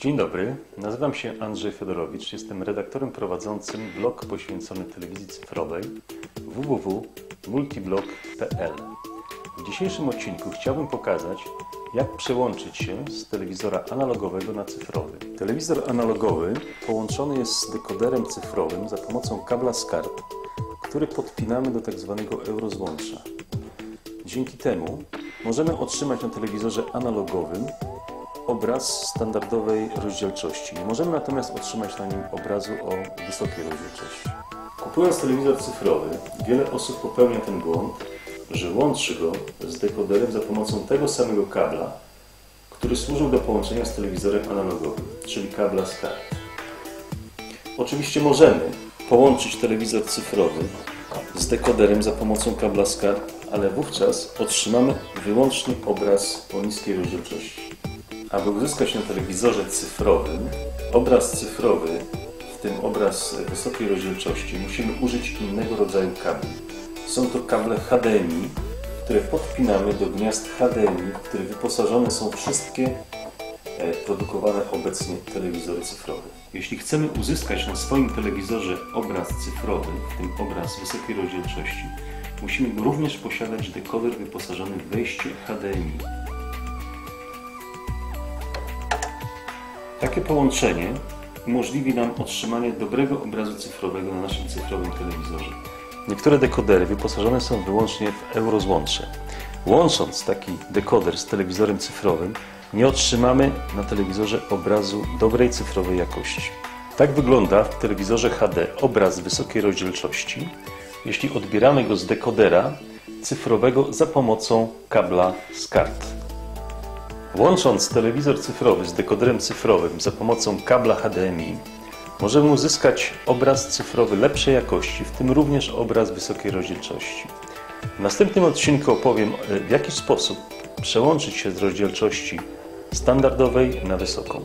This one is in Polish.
Dzień dobry, nazywam się Andrzej Fedorowicz, jestem redaktorem prowadzącym blog poświęcony telewizji cyfrowej www.multiblog.pl. W dzisiejszym odcinku chciałbym pokazać, jak przełączyć się z telewizora analogowego na cyfrowy. Telewizor analogowy połączony jest z dekoderem cyfrowym za pomocą kabla SCART, który podpinamy do tzw. eurozłącza. Dzięki temu możemy otrzymać na telewizorze analogowym obraz standardowej rozdzielczości. Nie możemy natomiast otrzymać na nim obrazu o wysokiej rozdzielczości. Kupując telewizor cyfrowy, wiele osób popełnia ten błąd, że łączy go z dekoderem za pomocą tego samego kabla, który służył do połączenia z telewizorem analogowym, czyli kabla SCART. Oczywiście możemy połączyć telewizor cyfrowy z dekoderem za pomocą kabla SCART, ale wówczas otrzymamy wyłącznie obraz o niskiej rozdzielczości. Aby uzyskać na telewizorze cyfrowym obraz cyfrowy, w tym obraz wysokiej rozdzielczości, musimy użyć innego rodzaju kabli. Są to kable HDMI, które podpinamy do gniazd HDMI, w których wyposażone są wszystkie e, produkowane obecnie telewizory cyfrowe. Jeśli chcemy uzyskać na swoim telewizorze obraz cyfrowy, w tym obraz wysokiej rozdzielczości, musimy również posiadać dekoder wyposażony w wejście HDMI. Takie połączenie umożliwi nam otrzymanie dobrego obrazu cyfrowego na naszym cyfrowym telewizorze. Niektóre dekodery wyposażone są wyłącznie w eurozłącze. Łącząc taki dekoder z telewizorem cyfrowym, nie otrzymamy na telewizorze obrazu dobrej cyfrowej jakości. Tak wygląda w telewizorze HD obraz wysokiej rozdzielczości, jeśli odbieramy go z dekodera cyfrowego za pomocą kabla SCART. Łącząc telewizor cyfrowy z dekoderem cyfrowym za pomocą kabla HDMI, możemy uzyskać obraz cyfrowy lepszej jakości, w tym również obraz wysokiej rozdzielczości. W następnym odcinku opowiem, w jaki sposób przełączyć się z rozdzielczości standardowej na wysoką.